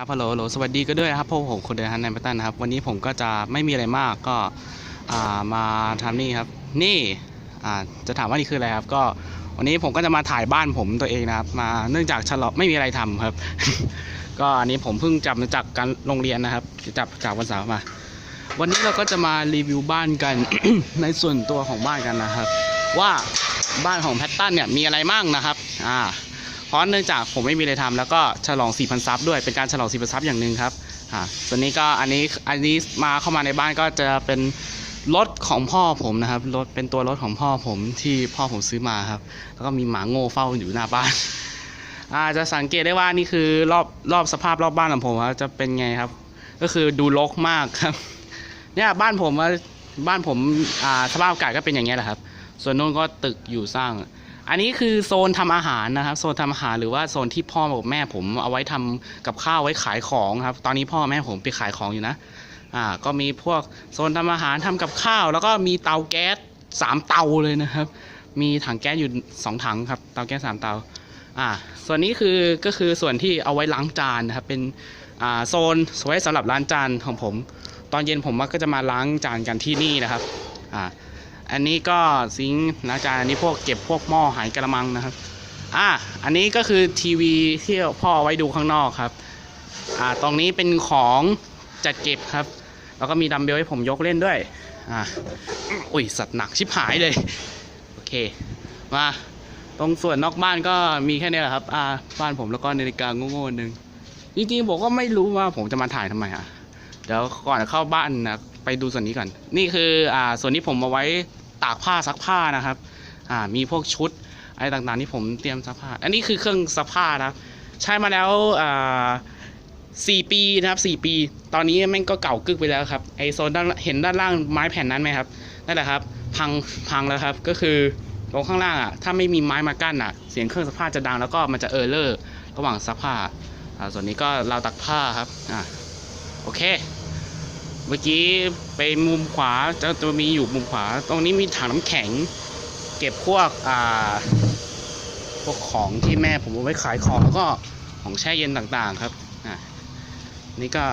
ครับฮัลโหลฮัลโหลสวัสดีก็ด้วยนะครับพวกผมคนเดินฮันในบัตตันนะครับ วันนี้ผมก็จะไม่มีอะไรมากก็มาทำนี่ครับ นี่จะถามว่านี่คืออะไรครับ ก็วันนี้ผมก็จะมาถ่ายบ้านผมตัวเองนะครับ มาเนื่องจากฉลองไม่มีอะไรทำครับ ก็อันนี้ผมเพิ่งจับมาจากการโรงเรียนนะครับจับจากวันเสาร์มา วันนี้เราก็จะมารีวิวบ้านกันในส่วนตัวของบ้านกันนะครับ ว่าบ้านของแพตตันเนี่ยมีอะไรมั่งนะครับ อ่า เพราะเนื่องจากผมไม่มีอะไรทำแล้วก็ฉลอง4,000ซับด้วยเป็นการฉลอง4,000ซับอย่างหนึ่งครับอ่าส่วนนี้ก็อันนี้อันนี้มาเข้ามาในบ้านก็จะเป็นรถของพ่อผมนะครับรถเป็นตัวรถของพ่อผมที่พ่อผมซื้อมาครับ แล้วก็มีหมาโง่เฝ้าอยู่หน้าบ้านอาจจะสังเกตได้ว่านี่คือรอบรอบสภาพรอบบ้านของผมครับจะเป็นไงครับ ก็คือดูรกมากครับ เนี่ยบ้านผมบ้านผมอ่าสภาพอากาศก็เป็นอย่างเงี้ยแหละครับ ส่วนนู้นก็ตึกอยู่สร้าง อันนี้คือโซนทำอาหารนะครับ โซนทำอาหารหรือว่าโซนที่พ่อกับแม่ผมเอาไว้ทำกับข้าวไว้ขายของครับ ตอนนี้พ่อแม่ผมไปขายของอยู่นะ อ่า ก็มีพวกโซนทำอาหารทำกับข้าว แล้วก็มีเตาแก๊สสามเตาเลยนะครับ มีถังแก๊สอยู่สองถังครับ เตาแก๊สสามเตา อ่า ส่วนนี้คือก็คือส่วนที่เอาไว้ล้างจานนะครับ เป็นอ่าโซนไว้สำหรับล้างจานของผม ตอนเย็นผมก็จะมาล้างจานกันที่นี่นะครับ อ่า อันนี้ก็ซิงค์ล้างจานอันนี้พวกเก็บพวกหม้อหายกระมังนะครับ อ่าอันนี้ก็คือทีวีที่พ่อไว้ดูข้างนอกครับ อ่าตรงนี้เป็นของจัดเก็บครับ แล้วก็มีดัมเบลให้ผมยกเล่นด้วย อ่าอุ้ยสัตว์หนักชิบหายเลย โอเค มาตรงส่วนนอกบ้านก็มีแค่นี้แหละครับ อ่า บ้านผมแล้วก็นาฬิกาโง่ๆหนึ่งจริงๆผมก็ไม่รู้ว่าผมจะมาถ่ายทำไมอะ เดี๋ยวก่อนเข้าบ้านนะไปดูส่วนนี้ก่อน นี่คืออ่าส่วนที่ผมเอาไว้ ตากผ้าซักผ้านะครับ อ่ามีพวกชุดอะไรต่างๆที่ผมเตรียมซักผ้า อันนี้คือเครื่องซักผ้านะครับ ใช้มาแล้วอ่าสี่ปีนะครับสี่ปี ตอนนี้แม่งก็เก่ากึกไปแล้วครับไอโซนด้านเห็นด้านล่างไม้แผ่นนั้นไหมครับนั่นแหละครับ พังพังแล้วครับก็คือตรงข้างล่างอะถ้าไม่มีไม้มากั้นอะ เสียงเครื่องซักผ้าจะดังแล้วก็มันจะเออร์เลอร์ระหว่างซักผ้าอ่าส่วนนี้ก็ราวตักผ้าครับอ่าโอเค เมื่อกี้ไปมุมขวาจะจะมีอยู่มุมขวา ตรงนี้มีถังน้ำแข็ง เก็บพวกอ่าพวกของที่แม่ผมเอาไว้ขายของแล้วก็ของแช่เย็นต่างๆครับอ่านี่ก็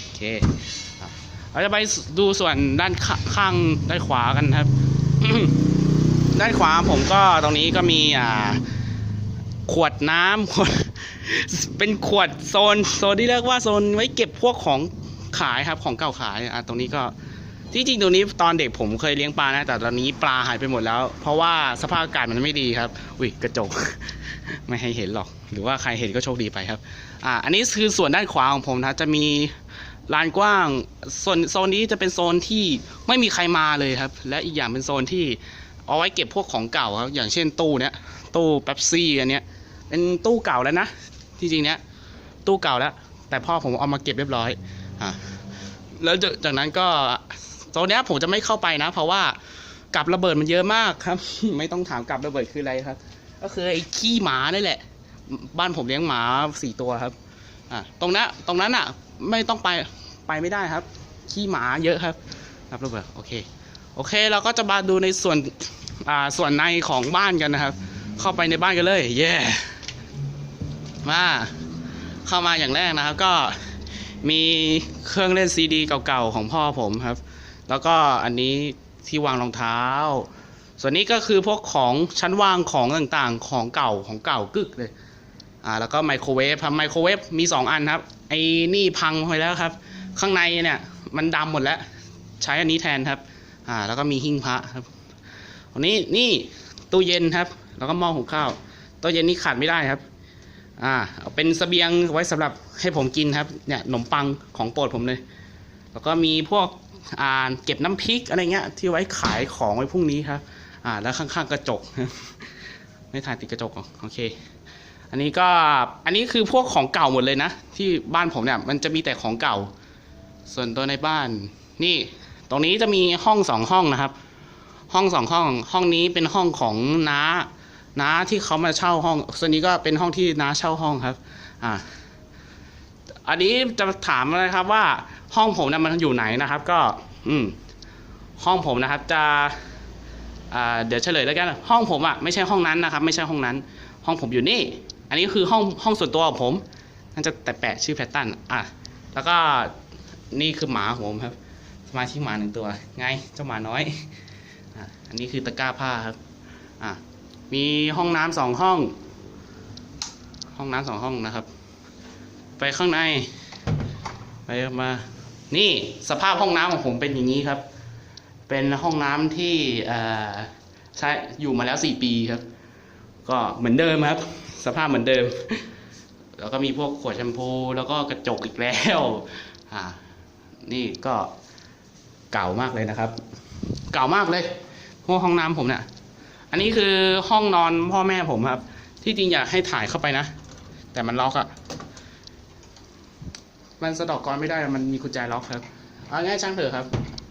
โอเคเราจะไปดูส่วนด้านข้าข้างด้านขวากันครับ ด้านขวาผมก็ตรงนี้ก็มีอ่าขวดน้ำขวดเป็นขวดโซนโซนที่เรียกว่าโซนไว้เก็บพวกของ ขายครับของเก่าขายอะตรงนี้ก็ที่จริงตรงนี้ตอนเด็กผมเคยเลี้ยงปลานะ แต่ตอนนี้ปลาหายไปหมดแล้ว เพราะว่าสภาพอากาศมันไม่ดีครับ อุ้ยกระจก ไม่ให้เห็นหรอก หรือว่าใครเห็นก็โชคดีไปครับ อ่า อันนี้คือส่วนด้านขวาของผมนะจะมีลานกว้างส่วนโซนนี้จะเป็นโซนที่ไม่มีใครมาเลยครับ และอีกอย่างเป็นโซนที่เอาไว้เก็บพวกของเก่าครับ อย่างเช่นตู้เนี้ยตู้เป๊ปซี่อันเนี้ยเป็นตู้เก่าแล้วนะที่จริงเนี้ยตู้เก่าแล้ว แต่พ่อผมเอามาเก็บเรียบร้อย แล้วจากนั้นก็โซนนี้ผมจะไม่เข้าไปนะ เพราะว่ากับระเบิดมันเยอะมากครับ ไม่ต้องถามกับระเบิดคืออะไรครับ ก็คือไอ้ขี้หมานี่แหละ บ้านผมเลี้ยงหมาสี่ตัวครับ อ่าตรงนั้นตรงนั้นอะ ไม่ต้องไปไปไม่ได้ครับ ขี้หมาเยอะครับรับระเบิดโอเค โอเคเราก็จะมาดูในส่วนอ่าส่วนในของบ้านกันนะครับ เข้าไปในบ้านกันเลย เย้มาเข้ามาอย่างแรกนะครับ ก็ มีเครื่องเล่นซีดีเก่าๆของพ่อผมครับ แล้วก็อันนี้ที่วางรองเท้า ส่วนนี้ก็คือพวกของชั้นวางของต่างๆ ของเก่าของเก่ากึกเลย อ่าแล้วก็ไมโครเวฟครับไมโครเวฟมี 2 อันครับ ไอ้นี่พังไปแล้วครับ ข้างในเนี่ยมันดำหมดแล้ว ใช้อันนี้แทนครับ อ่าแล้วก็มีหิ้งพระครับอันนี้นี่ตู้เย็นครับ แล้วก็หม้อหุงข้าวตู้เย็นนี่ขาดไม่ได้ครับ อ่าเป็นเสบียงไว้สำหรับให้ผมกินครับเนี่ยขนมปังของโปรดผมเลย แล้วก็มีพวกอ่าเก็บน้ำพริกอะไรเงี้ยที่ไว้ขายของไว้พรุ่งนี้ครับอ่าแล้วข้างๆกระจก ไม่ถ่ายติดกระจกหรอโอเค อันนี้ก็อันนี้คือพวกของเก่าหมดเลยนะ ที่บ้านผมเนี่ยมันจะมีแต่ของเก่า ส่วนตัวในบ้านนี่ตรงนี้จะมีห้องสองห้องนะครับ ห้องสองห้อง ห้องนี้เป็นห้องของน้า น้าที่เขามาเช่าห้องส่วนนี้ก็เป็นห้องที่น้าเช่าห้องครับอ่าอันนี้จะถามนะครับว่าห้องผมนี่ยมันอยู่ไหนนะครับ ก็ อืม ห้องผมนะครับ จะอ่าเดี๋ยวเฉลยแล้วกันห้องผมอะไม่ใช่ห้องนั้นนะครับ ไม่ใช่ห้องนั้น ห้องผมอยู่นี่ อันนี้คือห้องห้องส่วนตัวของผมน่าจะแต่แปะชื่อแพตตันอะแล้วก็นี่คือหมาของผมครับ สมาชิกหมาหนึ่งตัว ไงเจ้าหมาน้อยอะอันนี้คือตะกร้าผ้าครับอะ มีห้องน้ำสองห้อง ห้องน้ำสองห้องนะครับ ไปข้างใน ไปมา นี่สภาพห้องน้ำของผมเป็นอย่างนี้ครับ เป็นห้องน้ำที่ใช้อยู่มาแล้วสี่ปีครับ ก็เหมือนเดิมครับ สภาพเหมือนเดิม แล้วก็มีพวกขวดแชมพูแล้วก็กระจกอีกแล้วอ่านี่ก็เก่ามากเลยนะครับ เก่ามากเลยพวกห้องน้ำผมเนี่ย อันนี้คือห้องนอนพ่อแม่ผมครับ ที่จริงอยากให้ถ่ายเข้าไปนะ แต่มันล็อกอะมันสะดอกกรอนไม่ได้มันมีกุญแจล็อกครับเอาง่ายช่างเถอะครับ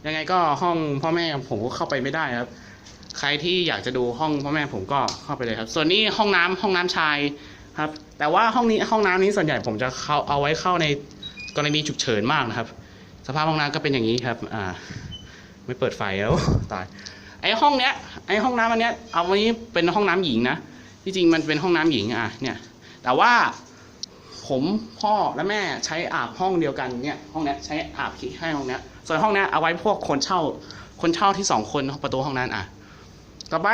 ยังไงก็ห้องพ่อแม่ผมก็เข้าไปไม่ได้ครับ ใครที่อยากจะดูห้องพ่อแม่ผมก็เข้าไปเลยครับ ส่วนนี้ห้องน้ำห้องน้ำชายครับ แต่ว่าห้องนี้ห้องน้ำนี้ส่วนใหญ่ผมจะเข้าเอาไว้เข้าในกรณีฉุกเฉินมากนะครับ สภาพห้องน้ำก็เป็นอย่างนี้ครับ อ่า ไม่เปิดไฟแล้วตาย ไอห้องเนี้ย ไอห้องน้ำอันเนี้ยเอาวันนี้เป็นห้องน้ำหญิงนะที่จริงมันเป็นห้องน้ำหญิงอะเนี่ยแต่ว่าผมพ่อและแม่ใช้อาบห้องเดียวกันเนี่ยห้องนี้ใช้อาบขี้ให้ห้องนี้ส่วนห้องนี้เอาไว้พวกคนเช่าคนเช่าที่สองคนประตูห้องนั้นอะต่อไป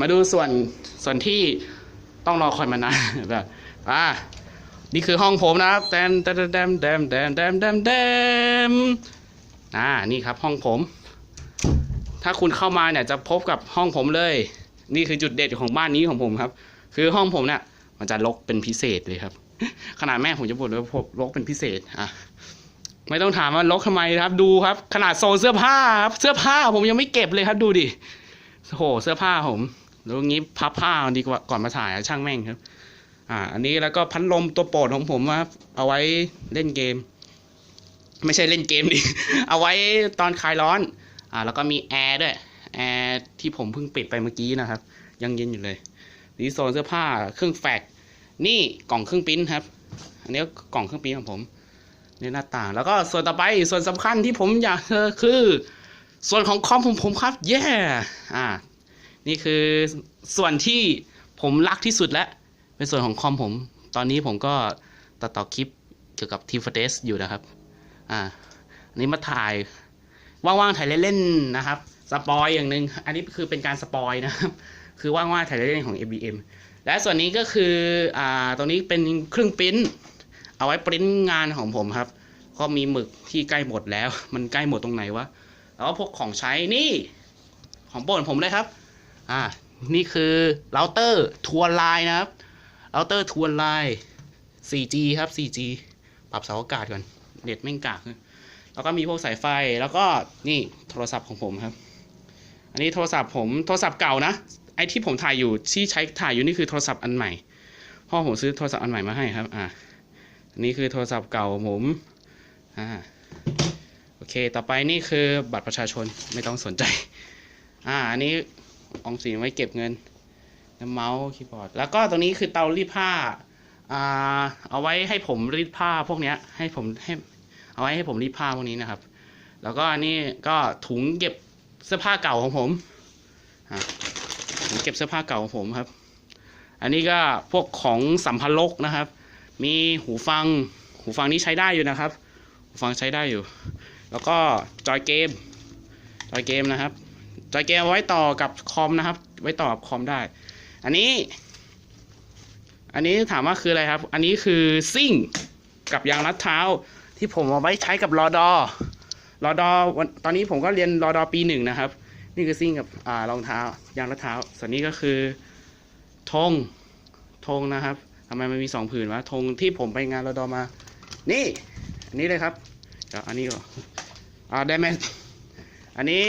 มาดูส่วนส่วนที่ต้องรอคอยมานานแบบอ่านี่คือห้องผมนะครับแดมแดมแดมแดมแดมแดมแดมอ่านี่ครับห้องผม ถ้าคุณเข้ามาเนี่ยจะพบกับห้องผมเลย นี่คือจุดเด่นของบ้านนี้ของผมครับ คือห้องผมเนี่ยมันจะรกเป็นพิเศษเลยครับ ขนาดแม่ผมจะบ่นว่าผมรกเป็นพิเศษอะไม่ต้องถามว่ารกทำไมครับ ดูครับ ขนาดโซนเสื้อผ้าครับ เสื้อผ้าผมยังไม่เก็บเลยครับดูดิโอ้โหเสื้อผ้าผมแล้วงี้พับผ้าดีกว่าก่อนมาถ่ายช่างแม่งครับ อ่า อันนี้แล้วก็พัดลมตัวโปรดของผมครับเอาไว้เล่นเกม ไม่ใช่เล่นเกมดิเอาไว้ตอนคลายร้อน อ่าแล้วก็มีแอร์ด้วยแอร์ที่ผมเพิ่งปิดไปเมื่อกี้นะครับ ยังเย็นอยู่เลยนี่โซนเสื้อผ้าเครื่องแฟกนี่กล่องเครื่องปิ้นครับ อันนี้ก็กล่องเครื่องปิ้นของผมนี่หน้าต่าง แล้วก็ส่วนต่อไปส่วนสำคัญที่ผมอยากเจอคือ ส่วนของคอมผมผมครับเย้อ่า นี่คือส่วนที่ผมรักที่สุดแล้วเป็นส่วนของคอมผม ตอนนี้ผมก็ตัดต่อคลิปเกี่ยวกับทีฟเดสอยู่นะครับ อ่าอันนี้มาถ่าย ว่างๆถ่ายเล่นๆนะครับสปอยอย่างหนึ่งอันนี้คือเป็นการสปอยนะครับ คือว่างๆถ่ายเล่นๆของ ABM และส่วนนี้ก็คืออ่าตรงนี้เป็นเครื่องปริ้นเอาไว้ปริ้นงานของผมครับ ก็มีหมึกที่ใกล้หมดแล้ว มันใกล้หมดตรงไหนวะแล้วก็พวกของใช้นี่ของโปรดผมเลยครับอ่านี่คือเราเตอร์ทัวร์ไลน์นะครับเราเตอร์ทัวร์ไลน์ 4G ครับ 4G ปรับเสาอากาศก่อน เน็ตไม่งกากนะ แล้วก็มีพวกสายไฟแล้วก็นี่โทรศัพท์ของผมครับ อันนี้โทรศัพท์ผมโทรศัพท์เก่านะไอที่ผมถ่ายอยู่ที่ใช้ถ่ายอยู่นี่คือโทรศัพท์อันใหม่พ่อผมซื้อโทรศัพท์อันใหม่มาให้ครับอ่าอันนี้คือโทรศัพท์เก่าผมอ่าโอเค ต่อไปนี่คือบัตรประชาชนไม่ต้องสนใจ อ่า อันนี้ออมสินไว้เก็บเงินน้ำเมาส์คีย์บอร์ด แล้วก็ตรงนี้คือเตารีดผ้า อ่า เอาไว้ให้ผมรีดผ้าพวกเนี้ย ให้ผมให้ เอาไว้ให้ผมรีดผ้าพวกนี้นะครับ แล้วก็อันนี้ก็ถุงเก็บเสื้อผ้าเก่าของผมอ่าถุงเก็บเสื้อผ้าเก่าของผมครับ อันนี้ก็พวกของสัมภาระนะครับ มีหูฟัง หูฟังนี้ใช้ได้อยู่นะครับ หูฟังใช้ได้อยู่ แล้วก็จอยเกม จอยเกมนะครับ จอยเกมไว้ต่อกับคอมนะครับ ไว้ต่อกับคอมได้ อันนี้ อันนี้ถามว่าคืออะไรครับ อันนี้คือซิ่งกับยางรัดเท้า ที่ผมเอาไว้ใช้กับรอดอรอดอตอนนี้ผมก็เรียนรอดอปีหนึ่งนะครับ นี่คือซิ่งกับอ่ารองเท้ายางรัดเท้า ส่วนนี้ก็คือธงธงนะครับทำไมมันมีสองผืนวะธงที่ผมไปงานรอดอมา นี่ อันนี้เลยครับเดี๋ยวอันนี้ก่อนอ่าได้ไหมอันนี้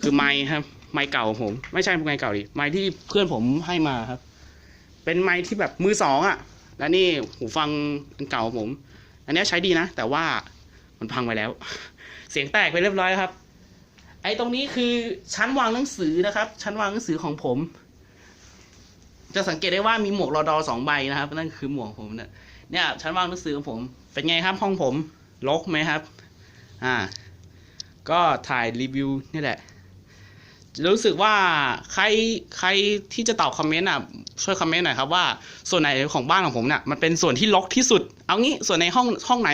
คือไม้ครับ ไม้เก่าของผม ไม่ใช่ไม้เก่าดิไม้ที่เพื่อนผมให้มาครับ เป็นไม้ที่แบบมือสองอะ่ะ และนี่หูฟังเก่าผม อันนี้ใช้ดีนะ แต่ว่ามันพังไปแล้ว เสียงแตกไปเรียบร้อยครับ ไอ้ตรงนี้คือชั้นวางหนังสือนะครับ ชั้นวางหนังสือของผม จะสังเกตได้ว่ามีหมวกรอดอสองใบนะครับ นั่นคือหมวกผมเนี่ยเนี่ยชั้นวางหนังสือของผม เป็นไงครับห้องผมรกไหมครับ อ่า ก็ถ่ายรีวิวนี่แหละ รู้สึกว่าใครใครที่จะตอบคอมเมนต์อะช่วยคอมเมนต์หน่อยครับว่าส่วนไหนของบ้านของผมเนี่ยมันเป็นส่วนที่รกที่สุด เอางี้ส่วนในห้องห้องไหน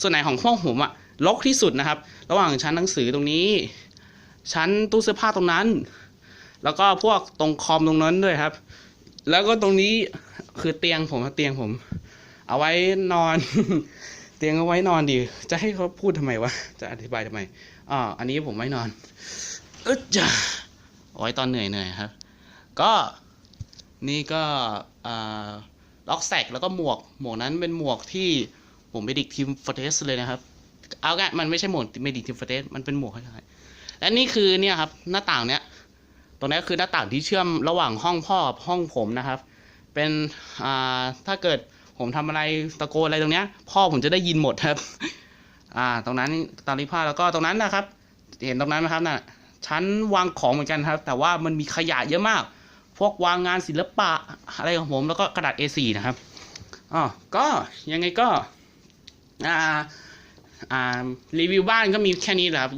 ส่วนไหนของห้องผมอะรกที่สุดนะครับ ระหว่างชั้นหนังสือตรงนี้ ชั้นตู้เสื้อผ้าตรงนั้น แล้วก็พวกตรงคอมตรงนั้นด้วยครับ แล้วก็ตรงนี้คือเตียงผมเตียงผม เอาไว้นอน เตียงเอาไว้นอนดี จะให้เขาพูดทำไมวะจะอธิบายทำไมอ่าอันนี้ผมไว้นอน อึดจ้ะเอาไว้ตอนเหนื่อยเหนื่อยครับ ก็นี่ก็ล็อกแซกแล้วก็หมวก หมวกนั้นเป็นหมวกที่ผมไปดิกทีมฟอร์เทสเลยนะครับ เอาไงมันไม่ใช่หมวกเมดิกทีมฟอร์เทสมันเป็นหมวกคล้ายๆและนี่คือเนี่ยครับหน้าต่างเนี้ยตรงนี้คือหน้าต่างที่เชื่อมระหว่างห้องพ่อกับห้องผมนะครับ เป็นอ่าถ้าเกิดผมทำอะไรตะโกนอะไรตรงเนี้ย พ่อผมจะได้ยินหมดครับ อ่า ตรงนั้นตอนรีผ้าแล้วก็ตรงนั้นนะครับ เห็นตรงนั้นไหมครับน่ะ ชั้นวางของเหมือนกันครับ แต่ว่ามันมีขยะเยอะมาก พวกวางงานศิลปะอะไรของผมแล้วก็กระดาษ A4 นะครับอ๋อก็ยังไงก็อ่าอ่ารีวิวบ้านก็มีแค่นี้แหละครับ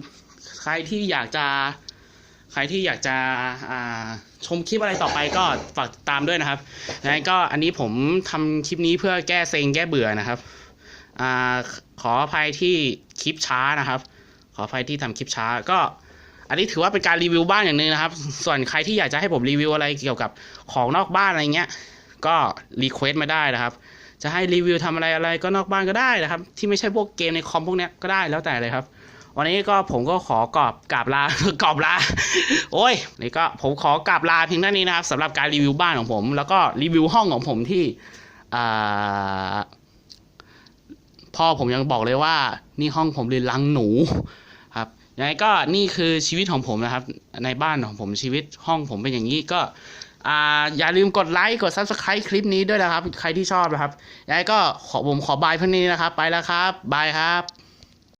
ใครที่อยากจะใครที่อยากจะอ่าชมคลิปอะไรต่อไปก็ฝากตามด้วยนะครับยังไงก็อันนี้ผมทำคลิปนี้เพื่อแก้เซ็งแก้เบื่อนะครับอ่าขออภัยที่คลิปช้านะครับ ขออภัยที่ทำคลิปช้าก็ อันนี้ถือว่าเป็นการรีวิวบ้านอย่างหนึ่งนะครับ ส่วนใครที่อยากจะให้ผมรีวิวอะไรเกี่ยวกับของนอกบ้านอะไรเงี้ย ก็รีเควสต์มาได้นะครับ จะให้รีวิวทำอะไรอะไรก็นอกบ้านก็ได้นะครับ ที่ไม่ใช่พวกเกมในคอมพวกเนี้ยก็ได้แล้วแต่เลยครับ วันนี้ก็ผมก็ขอกอบกราบลากอบลา โอ้ยนี่ก็ผมขอกราบลาเพียงเท่านี้นะครับสำหรับการรีวิวบ้านของผม แล้วก็รีวิวห้องของผมที่อพ่อผมยังบอกเลยว่า นี่ห้องผมเลยลังหนู ยังไงก็นี่คือชีวิตของผมนะครับ ในบ้านของผมชีวิตห้องผมเป็นอย่างนี้ก็อย่าลืมกดไลค์กด subscribe คลิปนี้ด้วยนะครับ ใครที่ชอบนะครับยังไงก็ขอผมขอบายเพื่อนนี้นะครับ ไปแล้วครับบายครับ